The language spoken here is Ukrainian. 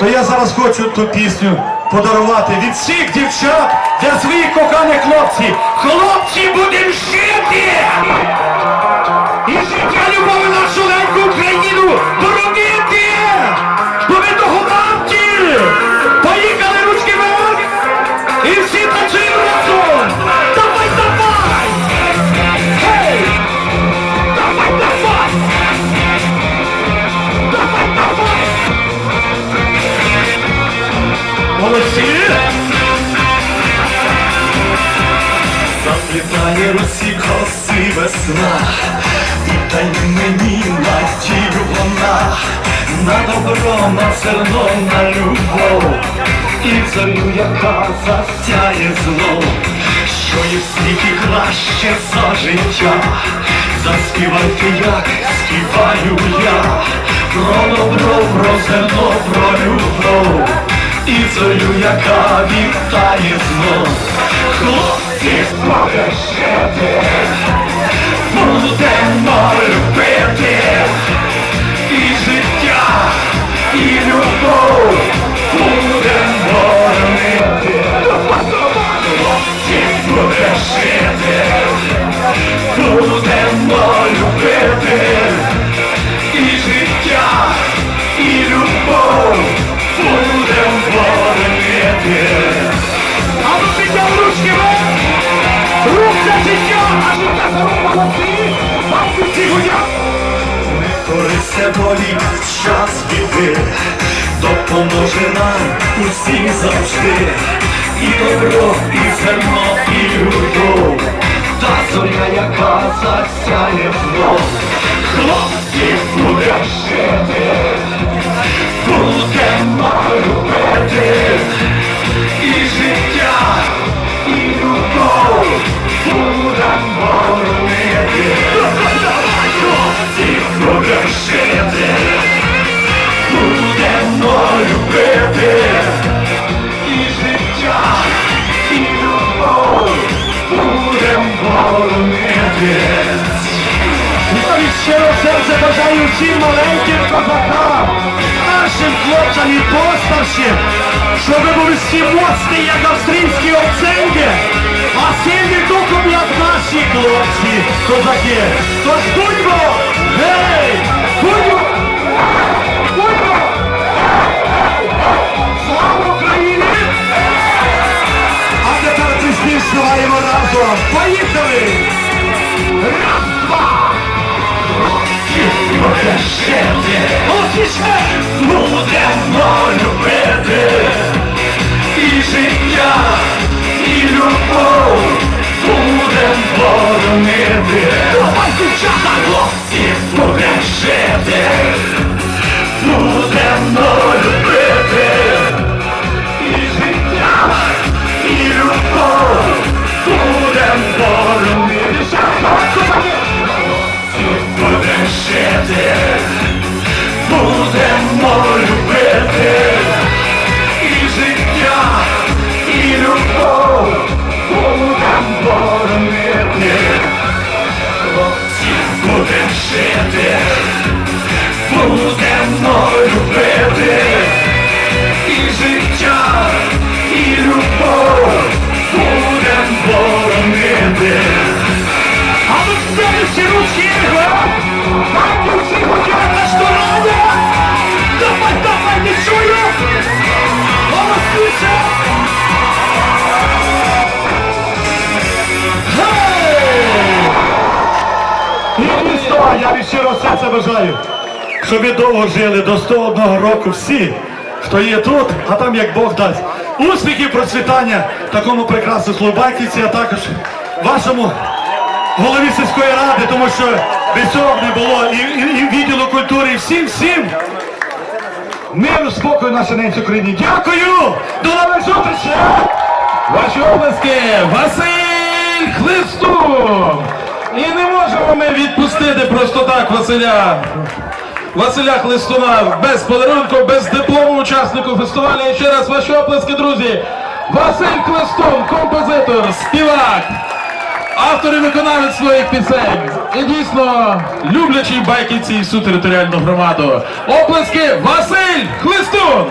то я зараз хочу ту пісню подарувати від всіх дівчат для своїх коханих хлопців. Хлопці, будемо жити! Заплітає русі коси весна, і дай мені надію вона, на добро, на зерно, на любов, і царю, яка засяє знов, що є в світі краще за життя, заспівайте, як співаю я, про добро, про зерно, про любов, і царю, яка вітає знов. Рух за життя! А життя за молодці! Бабці всі гудять! Корися долі в час біди, допоможе нам усім завжди, і добро, і зерно, і любов, та зоря, яка засяє знов. Хлопці, будемо жити, будемо любити, від щиро серця бажаю всім маленьким козакам, нашим хлопцям і постаршим, щоб ви були всі моцні, як австрійські овценки, а сильні духом, як наші хлопці, козаки. Тож будьмо! Співаємо разом. Поїхали! Раз, два! Покажете, Голосніше! Будемо любити, і життя, і любов будем. А спереду всі ручки! Дайте всі гудять на стороні! Давай, давай, не чую! Я від щиро серця бажаю, щоб ви довго жили до 101 року всі, хто є тут, а там як Бог дасть. Успіхів, процвітання такому прекрасному Слобаківці, а також вашому голові сільської ради, тому що без цього б не було і, і, і відділу культури, і всім, всім. Миру, спокою нашій ненці Україні. Дякую! До нових зустрічей! Ваші обласки Василь Хлистун! І не можемо ми відпустити просто так Василя. Василя Хлистуна без подарунку, без диплому учаснику фестивалю. І ще раз ваші оплески, друзі. Василь Хлистун, композитор, співак, автор і виконавець своїх пісень. І дійсно люблячий байківці всю територіальну громаду. Оплески Василь Хлистун!